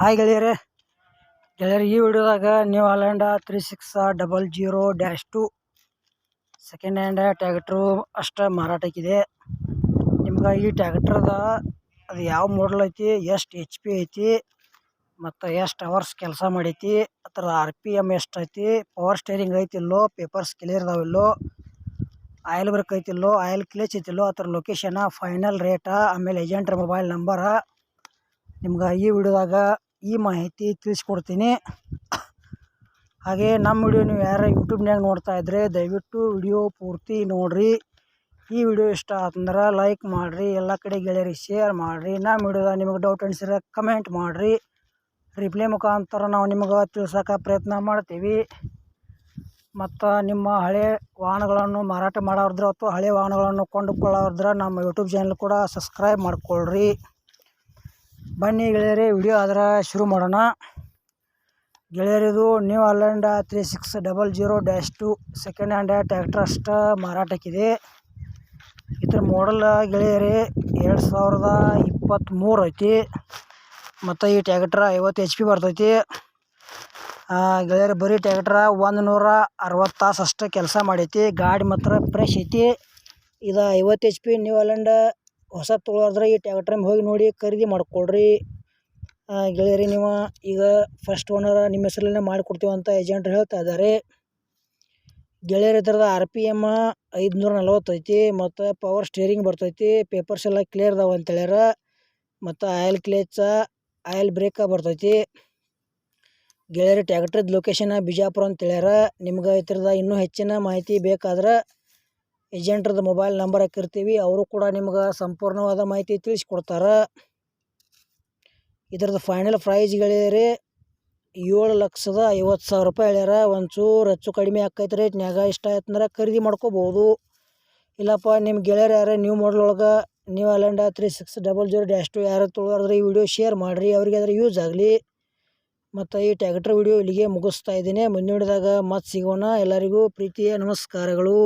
Hi ಗೆಳೆಯರೇ. ಗೆಳೆಯರು, ಈ ವಿಡಿಯೋದಾಗ new Holland three six double zero dash two second hand tractor ಅಷ್ಟೇ ಮಾರಾಟಕ್ಕಿದೆ ನಿಮ್ಗೆ ಈ ಟ್ಯಾಕ್ಟ್ರದ ಅದು ಯಾವ ಮಾಡಲ್ ಐತಿ, ಎಷ್ಟು ಎಚ್ ಪಿ ಐತಿ, ಮತ್ತು ಎಷ್ಟು ಅವರ್ಸ್ ಕೆಲಸ ಮಾಡೈತಿ ಅದರ ಆರ್ ಪಿ ಎಂ ಎಷ್ಟು ಐತಿ ಪವರ್ ಸ್ಟೇರಿಂಗ್ ಐತಿಲ್ಲೋ ಪೇಪರ್ಸ್ ಕ್ಲಿಯರ್ ಇದಾವಿಲ್ಲೋ ಆಯಿಲ್ ಬ್ರೇಕ್ ಐತಿಲ್ಲೋ ಆಯಿಲ್ ಕ್ಲೇಚ್ ಐತಿಲ್ಲೋ ಅದ್ರ ಲೊಕೇಶನ ಫೈನಲ್ ರೇಟ ಆಮೇಲೆ ಏಜೆಂಟ್ರ ಮೊಬೈಲ್ ನಂಬರ ನಿಮ್ಗೆ ಈ ವಿಡಿಯೋದಾಗ ಈ ಮಾಹಿತಿ ತಿಳಿಸ್ಕೊಡ್ತೀನಿ. ಹಾಗೆ ನಮ್ಮ ವಿಡಿಯೋ ನೀವು ಯಾರು ಯೂಟ್ಯೂಬ್ನಾಗ ನೋಡ್ತಾ ಇದ್ದರೆ ದಯವಿಟ್ಟು ವಿಡಿಯೋ ಪೂರ್ತಿ ನೋಡಿರಿ. ಈ ವಿಡಿಯೋ ಇಷ್ಟ ಆತಂದ್ರೆ ಲೈಕ್ ಮಾಡಿರಿ, ಎಲ್ಲ ಕಡೆ ಗೆಳೆಯರಿಗೆ ಶೇರ್ ಮಾಡಿರಿ. ನಮ್ಮ ವಿಡಿಯೋದಾಗ ನಿಮಗೆ ಡೌಟ್ ಅನ್ಸಿದ್ರೆ ಕಮೆಂಟ್ ಮಾಡಿರಿ. ರಿಪ್ಲೈ ಮುಖಾಂತರ ನಾವು ನಿಮಗೆ ತಿಳ್ಸೋಕೆ ಪ್ರಯತ್ನ ಮಾಡ್ತೀವಿ. ಮತ್ತು ನಿಮ್ಮ ಹಳೆ ವಾಹನಗಳನ್ನು ಮಾರಾಟ ಮಾಡೋದ್ರ ಅಥವಾ ಹಳೆ ವಾಹನಗಳನ್ನು ಕೊಂಡುಕೊಳ್ಳೋದ್ರ ನಮ್ಮ ಯೂಟ್ಯೂಬ್ ಚಾನಲ್ ಕೂಡ ಸಬ್ಸ್ಕ್ರೈಬ್ ಮಾಡ್ಕೊಳ್ರಿ. ಬನ್ನಿ ಗೆಳೆಯರೇ, ವಿಡಿಯೋ ಅದರ ಶುರು ಮಾಡೋಣ. ಗೆಳೆಯರಿದು new Holland three six double zero dash two second hand tractor ಅಷ್ಟು ಮಾರಾಟಕ್ಕಿದೆ. ಇದ್ರ ಮಾಡಲ್ ಗೆಳೆಯರೇ, ಎರಡು ಸಾವಿರದ ಇಪ್ಪತ್ತ್ಮೂರು ಐತಿ. ಮತ್ತು ಈ ಟ್ಯಾಕ್ಟ್ರ ಐವತ್ತು ಎಚ್ ಪಿ ಬರ್ತೈತಿ. ಗೆಳೆಯರು ಬರೀ ಟ್ಯಾಕ್ಟ್ರ ಒಂದು ನೂರ ಅರವತ್ತು ತಾಸು ಅಷ್ಟೇ ಕೆಲಸ ಮಾಡೈತಿ. ಗಾಡಿ ಮಾತ್ರ ಫ್ರೆಶ್ ಐತಿ. ಇದು ಐವತ್ತು ಎಚ್ ಪಿ ನ್ಯೂ ಹಾಲೆಂಡ ಹೊಸ ತೊಗೊಳೋದ್ರೆ ಈ ಟ್ಯಾಕ್ಟ್ರ್ ಹೋಗಿ ನೋಡಿ ಖರೀದಿ ಮಾಡ್ಕೊಳ್ರಿ. ಗೆಳೆಯರಿ, ನೀವು ಈಗ ಫಸ್ಟ್ ಓನರ ನಿಮ್ಮ ಹೆಸರಲ್ಲೇ ಮಾಡಿಕೊಡ್ತೀವಿ ಅಂತ ಏಜೆಂಟ್ರು ಹೇಳ್ತಾ ಇದ್ದಾರೆ ಗೆಳೆಯರ ಇದ್ರದ ಆರ್ ಪಿ ಎಂ ಐದುನೂರ ನಲ್ವತ್ತೈತಿ ಮತ್ತು ಪವರ್ ಸ್ಟೇರಿಂಗ್ ಬರ್ತೈತಿ ಪೇಪರ್ಸ್ ಎಲ್ಲ ಕ್ಲಿಯರ್ ಅದಾವೆ ಅಂತೇಳ್ಯಾರ ಮತ್ತು ಆಯಿಲ್ ಕ್ಲೇಚ ಆಯಿಲ್ ಬ್ರೇಕ ಬರ್ತೈತಿ. ಗೆಳೆಯರಿ ಟ್ಯಾಕ್ಟ್ರದ್ದು ಲೊಕೇಶನ್ ಬಿಜಾಪುರ ಅಂತೇಳ್ಯಾರ ನಿಮ್ಗೆ ಈ ಥರದ ಇನ್ನೂ ಹೆಚ್ಚಿನ ಮಾಹಿತಿ ಬೇಕಾದ್ರೆ ಏಜೆಂಟ್ರದ್ದು ಮೊಬೈಲ್ ನಂಬರ್ ಹಾಕಿರ್ತೀವಿ, ಅವರು ಕೂಡ ನಿಮ್ಗೆ ಸಂಪೂರ್ಣವಾದ ಮಾಹಿತಿ ತಿಳಿಸ್ಕೊಡ್ತಾರೆ. ಇದ್ರದ್ದು ಫೈನಲ್ ಪ್ರೈಸ್ ರೀ ಏಳು ಲಕ್ಷದ ಐವತ್ತು ಸಾವಿರ ರೂಪಾಯಿ ಹೇಳ್ಯಾರ. ಒಂಚೂರು ಹೆಚ್ಚು ಕಡಿಮೆ ಆಕೈತೆ ರೇಟ್ನ್ಯಾಗ ಇಷ್ಟ ಆಯ್ತಂದ್ರೆ ಖರೀದಿ ಮಾಡ್ಕೋಬೋದು. ಇಲ್ಲಪ್ಪ ನಿಮ್ಮ ಗೆಳೆಯರು ಯಾರು ನ್ಯೂ ಮಾಡಲ್ ಒಳಗೆ new Holland three six double zero dash two ಯಾರು ತೊಳೋದ್ರೆ ಈ ವಿಡಿಯೋ ಶೇರ್ ಮಾಡಿರಿ ಅವ್ರಿಗೆ ಅದರ ಯೂಸ್ ಆಗಲಿ. ಮತ್ತು ಈ ಟ್ಯಾಕ್ಟ್ರ್ ವಿಡಿಯೋ ಇಲ್ಲಿಗೆ ಮುಗಿಸ್ತಾ ಇದ್ದೀನಿ. ಮುಂದಿನದಾಗ ಮತ್ತೆ ಸಿಗೋಣ. ಎಲ್ಲರಿಗೂ ಪ್ರೀತಿಯ ನಮಸ್ಕಾರಗಳು.